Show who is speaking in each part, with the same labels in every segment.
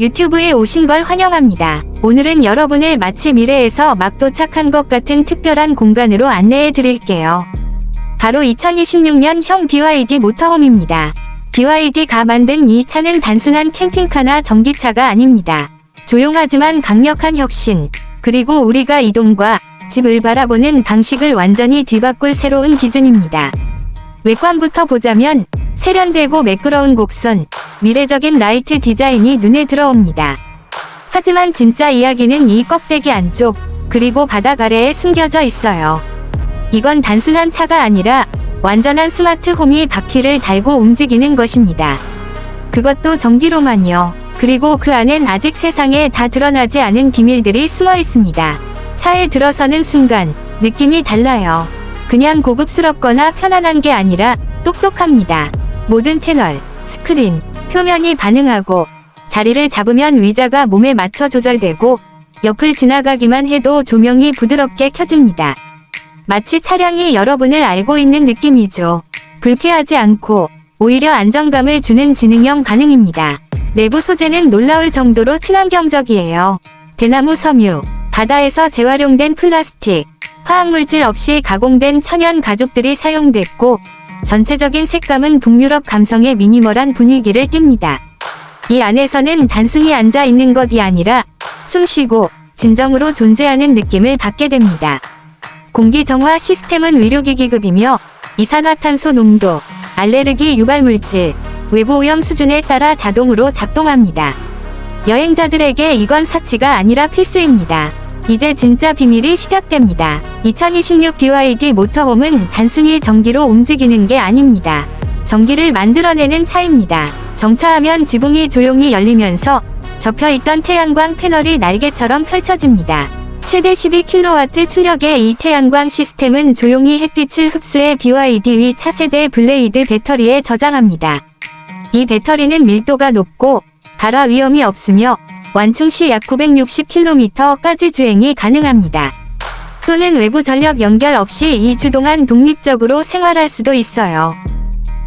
Speaker 1: 유튜브에 오신 걸 환영합니다. 오늘은 여러분을 마치 미래에서 막 도착한 것 같은 특별한 공간으로 안내해 드릴게요. 바로 2026년형 BYD 모터홈입니다. BYD가 만든 이 차는 단순한 캠핑카나 전기차가 아닙니다. 조용하지만 강력한 혁신, 그리고 우리가 이동과 집을 바라보는 방식을 완전히 뒤바꿀 새로운 기준입니다. 외관부터 보자면 세련되고 매끄러운 곡선, 미래적인 라이트 디자인이 눈에 들어옵니다. 하지만 진짜 이야기는 이 껍데기 안쪽, 그리고 바닥 아래에 숨겨져 있어요. 이건 단순한 차가 아니라 완전한 스마트 홈이 바퀴를 달고 움직이는 것입니다. 그것도 전기로만요. 그리고 그 안엔 아직 세상에 다 드러나지 않은 비밀들이 숨어 있습니다. 차에 들어서는 순간 느낌이 달라요. 그냥 고급스럽거나 편안한 게 아니라 똑똑합니다. 모든 패널, 스크린, 표면이 반응하고 자리를 잡으면 의자가 몸에 맞춰 조절되고 옆을 지나가기만 해도 조명이 부드럽게 켜집니다. 마치 차량이 여러분을 알고 있는 느낌이죠. 불쾌하지 않고 오히려 안정감을 주는 지능형 반응입니다. 내부 소재는 놀라울 정도로 친환경적이에요. 대나무 섬유, 바다에서 재활용된 플라스틱, 화학물질 없이 가공된 천연 가죽들이 사용됐고 전체적인 색감은 북유럽 감성의 미니멀한 분위기를 띱니다. 이 안에서는 단순히 앉아 있는 것이 아니라 숨 쉬고 진정으로 존재하는 느낌을 받게 됩니다. 공기 정화 시스템은 의료기기급이며 이산화탄소 농도, 알레르기 유발 물질, 외부 오염 수준에 따라 자동으로 작동합니다. 여행자들에게 이건 사치가 아니라 필수입니다. 이제 진짜 비밀이 시작됩니다. 2026 BYD 모터홈은 단순히 전기로 움직이는 게 아닙니다. 전기를 만들어내는 차입니다. 정차하면 지붕이 조용히 열리면서 접혀있던 태양광 패널이 날개처럼 펼쳐집니다. 최대 12kW 출력의 이 태양광 시스템은 조용히 햇빛을 흡수해 BYD 위 차세대 블레이드 배터리에 저장합니다. 이 배터리는 밀도가 높고 발화 위험이 없으며 완충 시 약 960km까지 주행이 가능합니다. 또는 외부 전력 연결 없이 2주 동안 독립적으로 생활할 수도 있어요.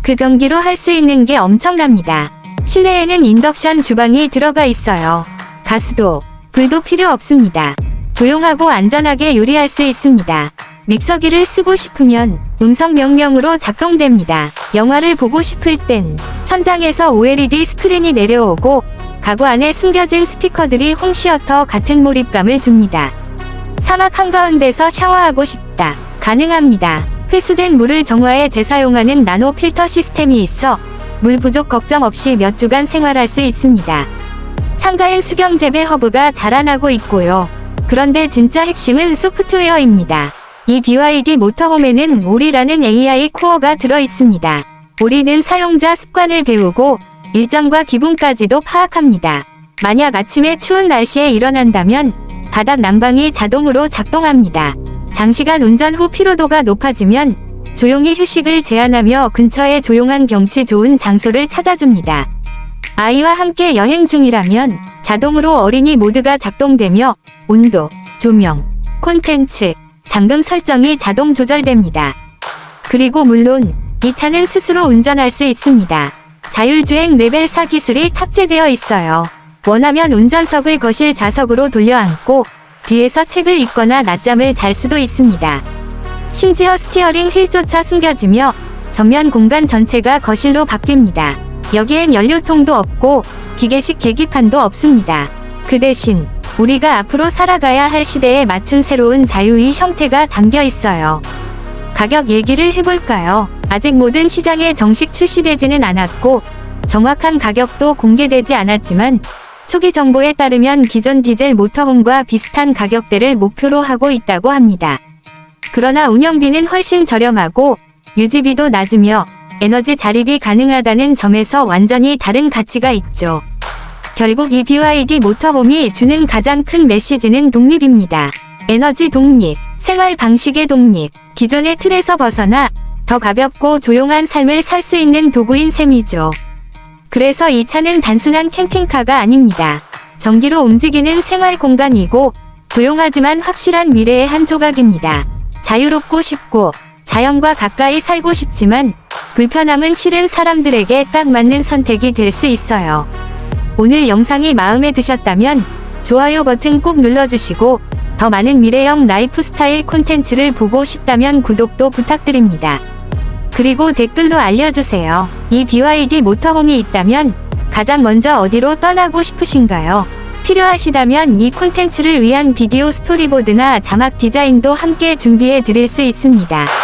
Speaker 1: 그 전기로 할 수 있는 게 엄청납니다. 실내에는 인덕션 주방이 들어가 있어요. 가스도, 불도 필요 없습니다. 조용하고 안전하게 요리할 수 있습니다. 믹서기를 쓰고 싶으면 음성 명령으로 작동됩니다. 영화를 보고 싶을 땐 천장에서 OLED 스크린이 내려오고 가구 안에 숨겨진 스피커들이 홈시어터 같은 몰입감을 줍니다. 사막 한가운데서 샤워하고 싶다. 가능합니다. 회수된 물을 정화해 재사용하는 나노 필터 시스템이 있어 물 부족 걱정 없이 몇 주간 생활할 수 있습니다. 참가인 수경 재배 허브가 자라나고 있고요. 그런데 진짜 핵심은 소프트웨어입니다. 이 BYD 모터홈에는 오리라는 AI 코어가 들어 있습니다. 오리는 사용자 습관을 배우고 일정과 기분까지도 파악합니다. 만약 아침에 추운 날씨에 일어난다면 바닥 난방이 자동으로 작동합니다. 장시간 운전 후 피로도가 높아지면 조용히 휴식을 제한하며 근처에 조용한 경치 좋은 장소를 찾아줍니다. 아이와 함께 여행 중이라면 자동으로 어린이 모드가 작동되며 온도, 조명, 콘텐츠, 잠금 설정이 자동 조절됩니다. 그리고 물론 이 차는 스스로 운전할 수 있습니다. 자율주행 레벨 4 기술이 탑재되어 있어요. 원하면 운전석을 거실 좌석으로 돌려 앉고 뒤에서 책을 읽거나 낮잠을 잘 수도 있습니다. 심지어 스티어링 휠조차 숨겨지며 전면 공간 전체가 거실로 바뀝니다. 여기엔 연료통도 없고 기계식 계기판도 없습니다. 그 대신 우리가 앞으로 살아가야 할 시대에 맞춘 새로운 자유의 형태가 담겨 있어요. 가격 얘기를 해볼까요? 아직 모든 시장에 정식 출시되지는 않았고 정확한 가격도 공개되지 않았지만 초기 정보에 따르면 기존 디젤 모터홈과 비슷한 가격대를 목표로 하고 있다고 합니다. 그러나 운영비는 훨씬 저렴하고 유지비도 낮으며 에너지 자립이 가능하다는 점에서 완전히 다른 가치가 있죠. 결국 이 BYD 모터홈이 주는 가장 큰 메시지는 독립입니다. 에너지 독립, 생활 방식의 독립, 기존의 틀에서 벗어나 더 가볍고 조용한 삶을 살 수 있는 도구인 셈이죠. 그래서 이 차는 단순한 캠핑카가 아닙니다. 전기로 움직이는 생활 공간이고 조용하지만 확실한 미래의 한 조각입니다. 자유롭고 쉽고 자연과 가까이 살고 싶지만 불편함은 실은 사람들에게 딱 맞는 선택이 될 수 있어요. 오늘 영상이 마음에 드셨다면 좋아요 버튼 꼭 눌러주시고 더 많은 미래형 라이프 스타일 콘텐츠를 보고 싶다면 구독도 부탁드립니다. 그리고 댓글로 알려주세요. 이 BYD 모터홈이 있다면 가장 먼저 어디로 떠나고 싶으신가요? 필요하시다면 이 콘텐츠를 위한 비디오 스토리보드나 자막 디자인도 함께 준비해 드릴 수 있습니다.